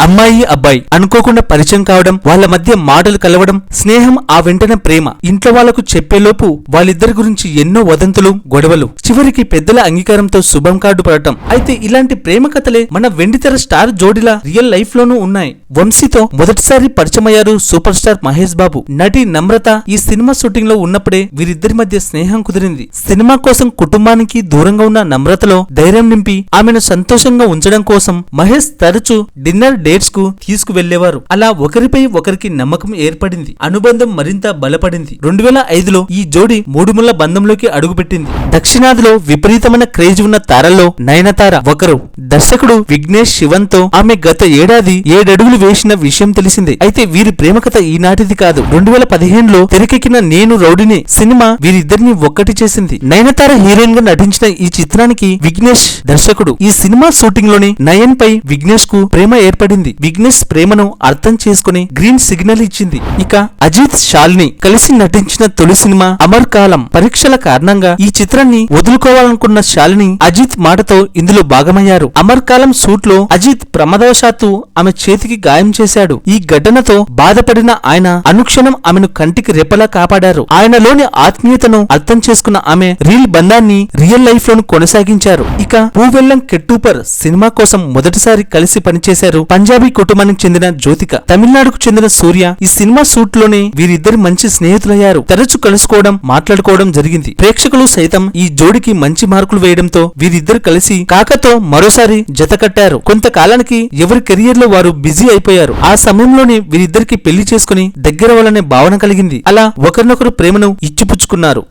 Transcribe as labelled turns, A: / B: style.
A: అమ్మాయి అబ్బాయి అనుకోకుండా పరిచయం కావడం వాళ్ళ మధ్య మాటలు కలవడం స్నేహం ఆ వెంటనే ప్రేమ. ఇంట్లో వాళ్ళకు చెప్పేలోపు వాళ్ళిద్దరి గురించి ఎన్నో వదంతులు గొడవలు. చివరికి పెద్దల అంగీకారంతో శుభం కార్డు పడటం. అయితే ఇలాంటి ప్రేమ కథలే మన వెండితెర స్టార్ జోడిలా రియల్ లైఫ్ లోనూ ఉన్నాయి. వంశీతో మొదటిసారి పరిచయమయ్యారు సూపర్ స్టార్ మహేష్ బాబు. నటి నమ్రత ఈ సినిమా షూటింగ్లో ఉన్నప్పుడే వీరిద్దరి మధ్య స్నేహం కుదిరింది. సినిమా కోసం కుటుంబానికి దూరంగా ఉన్న నమ్రతలో ధైర్యం నింపి ఆమెను సంతోషంగా ఉంచడం కోసం మహేష్ తరచూ డిన్నర్ డేట్స్కు తీసుకువెళ్ళేవారు అలా ఒకరిపై ఒకరికి నమ్మకం ఏర్పడింది. అనుబంధం మరింత బలపడింది. రెండు వేల ఐదులో ఈ జోడి మూడుముళ్ళ బంధంలోకి అడుగుపెట్టింది. దక్షిణాదిలో విపరీతమైన క్రేజ్ ఉన్న తారల్లో నయనతార ఒకరు దర్శకుడు విఘ్నేష్ శివన్తో ఆమె గత ఏడాది ఏడడుగులు వేసిన విషయం తెలిసిందే. అయితే వీరి ప్రేమ కథ ఈనాటిది కాదు. రెండు వేల పదిహేనులో తెరకెక్కిన నేను రౌడిని సినిమా వీరిద్దరిని ఒక్కటి చేసింది. నయనతార హీరోయిన్గా నటించిన ఈ చిత్రానికి విఘ్నేష్ దర్శకుడు. ఈ సినిమా షూటింగ్లోని నయన్ పై విఘ్నేష్కు ప్రేమ ఏర్పడింది. విఘ్నేష్ ప్రేమను అర్థం చేసుకుని గ్రీన్ సిగ్నల్ ఇచ్చింది. ఇక అజిత్ షాల్ని కలిసి నటించిన తొలి సినిమా అమర్ కాలం. పరీక్షల కారణంగా ఈ చిత్రాన్ని వదులుకోవాలనుకున్న శాలిని అజిత్ మాటతో ఇందులో భాగమయ్యారు. అమర్ కాలం సూట్లో అజిత్ ప్రమాదవశాత్తు ఆమె చేతికి గాయం చేశాడు. ఈ ఘటనతో బాధపడిన ఆయన అనుక్షణం ఆమెను కంటికి రెప్పలా కాపాడారు. ఆయనలోని ఆత్మీయతను అర్థం చేసుకున్న ఆమె రీల్ బంధాన్ని రియల్ లైఫ్ లోను కొనసాగించారు. ఇక పూవెల్లం కెట్టూపర్ సినిమా కోసం మొదటిసారి కలిసి పనిచేశారు. పంజాబ్ పంజాబీ కుటుంబానికి చెందిన జ్యోతిక తమిళనాడుకు చెందిన సూర్య ఈ సినిమా షూట్లోనే వీరిద్దరు మంచి స్నేహితులయ్యారు. తరచు కలుసుకోవడం మాట్లాడుకోవడం జరిగింది. ప్రేక్షకులు సైతం ఈ జోడికి మంచి మార్కులు వేయడంతో వీరిద్దరు కలిసి కాకతో మరోసారి జత కట్టారు. కొంతకాలానికి ఎవరి కెరియర్లో వారు బిజీ అయిపోయారు. ఆ సమయంలోనే వీరిద్దరికి పెళ్ళి చేసుకుని దగ్గర వల్లనే భావన కలిగింది. అలా ఒకరినొకరు ప్రేమను ఇచ్చిపుచ్చుకున్నారు.